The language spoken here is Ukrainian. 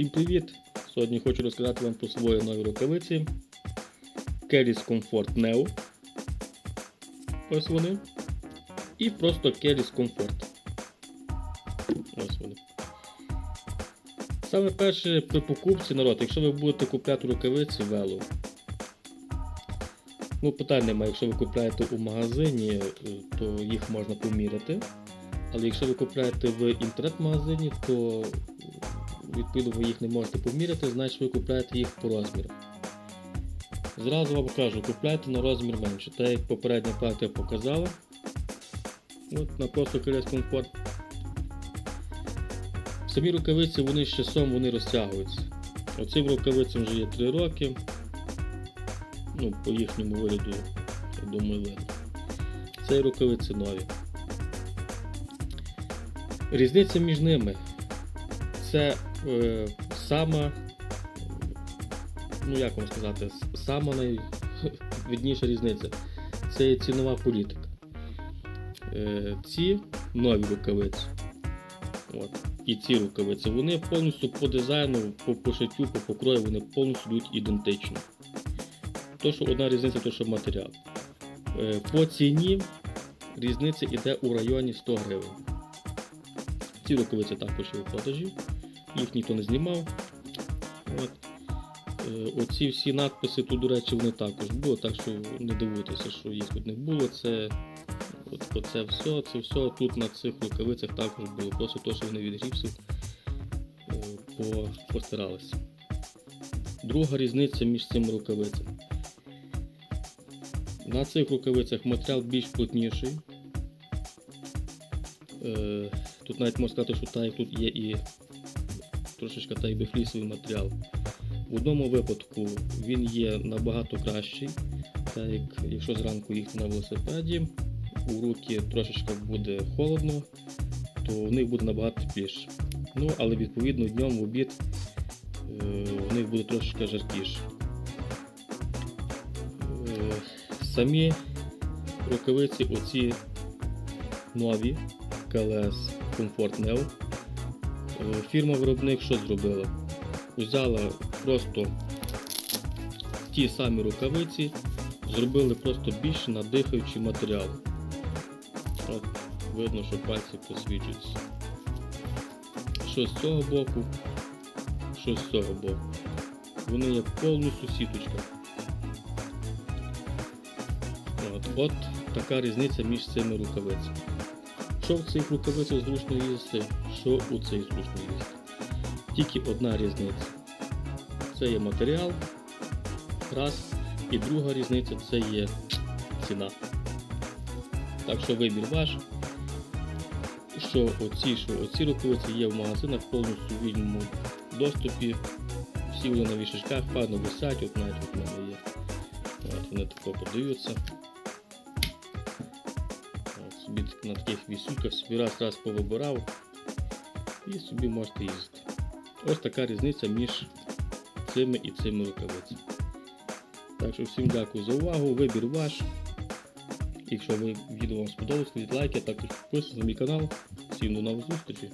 Всім привіт! Сьогодні хочу розказати вам про свої нові рукавиці Keris Comfort Neo. Ось вони. І просто Keris Comfort. Ось вони. Саме перше при покупці народ, якщо ви будете купляти рукавиці Velo. Ну, питань немає, якщо ви купляєте у магазині, е, то їх можна поміряти. Але якщо ви купляєте в інтернет-магазині, то відповідно ви їх не можете поміряти, значить ви купляєте їх по розмірах. Зразу вам кажу, купляйте на розмір менше. Так як попередня практика показала. От на просто колес комфорт. Самі рукавиці вони з часом вони розтягуються. Оцим рукавицям вже є 3 роки. Ну, по їхньому вигляду, я думаю, видно. Це рукавиці нові. Різниця між ними це е, сама, ну як вам сказати, сама найвідніша різниця. Це є цінова політика. Е, ці нові рукавиці. От. І ці рукавиці, вони повністю по дизайну, по пошиттю, по покрою, вони повністю йдуть ідентично. То, що одна різниця, то що матеріал. Е, по ціні різниця йде у районі 100 гривень. Ці рукавиці також є у продажі, їх ніхто не знімав. От. Е, Оці всі надписи тут, до речі, вони також були, так що не дивуйтеся, що їх тут не було. Це от, оце все, це все тут на цих рукавицях також було. Просто то, що вони від гіпсу е, по, постаралися. Друга різниця між цими рукавицями. На цих рукавицях матеріал більш плотніший. Е, Тут навіть можна сказати, що так тут є і трошечки так якби флісовий матеріал. В одному випадку він є набагато кращий, так як якщо зранку їхати на велосипеді, у руки трошечки буде холодно, то в них буде набагато тепліше. Ну, але відповідно днем в обід е, в них буде трошечки жаркіше. Е, Самі рукавиці оці нові КЛС Comfort Neo. Е, Фірма-виробник що зробила? Взяла просто ті самі рукавиці, зробили просто більш надихаючий матеріал. От, видно, що пальці просвічуються. Що з цього боку, що з цього боку. Вони є повністю сіточка. От, от така різниця між цими рукавицями. Що в цих рукавицях зручно їсти, що у цих зручно їсти. Тільки одна різниця. Це є матеріал. Раз. І друга різниця це є ціна. Так що вибір ваш. Що оці, що оці рукавиці є в магазинах повністю вільному доступі. Всі вони на вішачках, файно висять, от навіть от мене є. От, вони тако подаються. Собі на таких вісюках собі раз раз повибирав і собі можете їздити. Ось така різниця між цими і цими рукавицями. Так що всім дякую за увагу, вибір ваш. Якщо ви відео вам сподобалось, ставіть лайки, також підписуйтесь на мій канал. Всім до нових зустрічей.